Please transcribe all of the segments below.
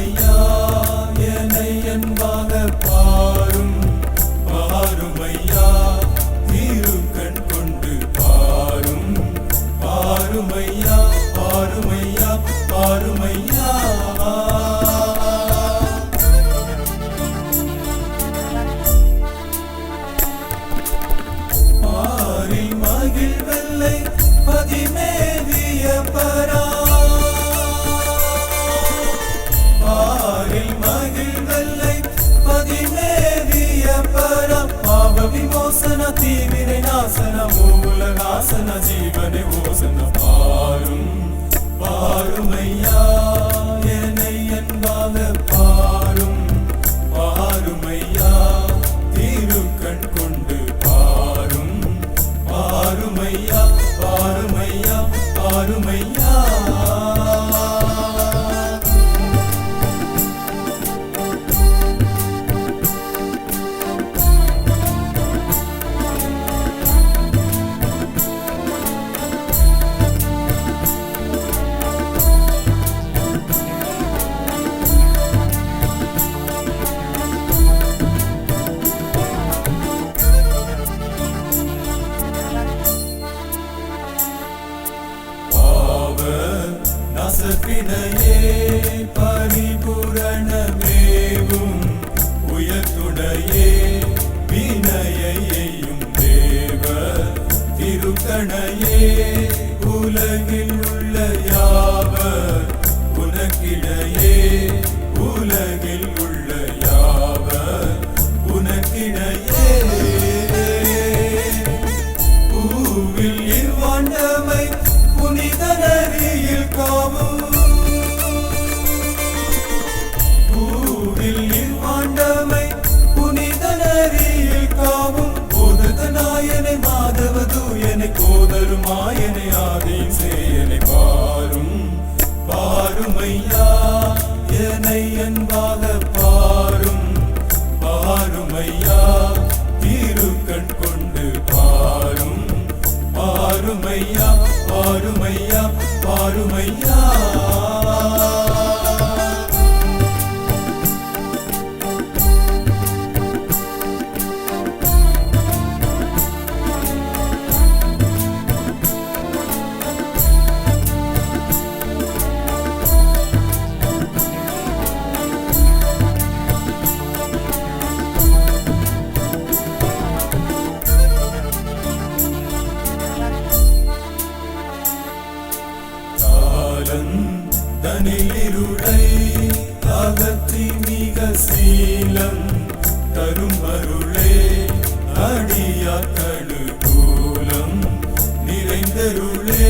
ஐயா என்னை என்பாக பாரும் பாரும் ஐயா தீரும் கண் கொண்டு பாரும். பாரும் ஐயா யோசன தீவிரை நாசன மூல நாசன ஜீவனை ஓசன பாரும் பாருமையா என்னை என்பாக பாரும். பாருமையா திருக்கண் கொண்டு பாரும். பாருமையா பாருமையா பாருமையா நசப்பினையே பரிபூரணமேவும் உயர்த்துடையே வினையையும் தேவ திருக்கணையே உலகில் உள்ள யாவர் உனக்கிடையே உலகில் தூயனை கோதரும் சேயனை பாரும் பாருமையா என்னை என்பாக பாரும் பாருமையா திருக்கண் கொண்டு பாரும் பாருமையா பாருமையா பாருமையா. தனிலிருளை அகற்றி மிக சீலம் தரும் அருளே அடியாக்களு கூலம் நிறைந்தருளே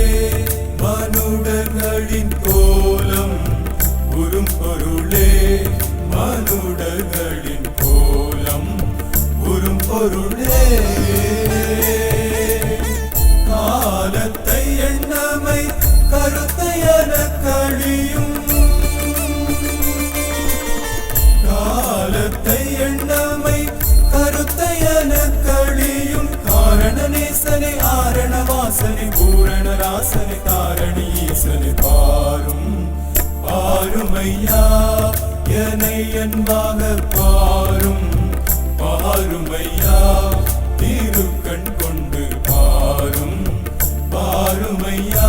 மனுடர்களின் கோலம் உறும் பொருளே மனுடர்களின் கோலம் உறும் பொருளே. காலத்தை எண்ணமை கருத்தையன கழியும் ராசனி பூரண ராசனி தாரணி ஈசனி பாரும். பாருமையா என்னை என்பாக பாரும். பாருமையா திருக்கண் கொண்டு பாரும். பாருமையா பாரும்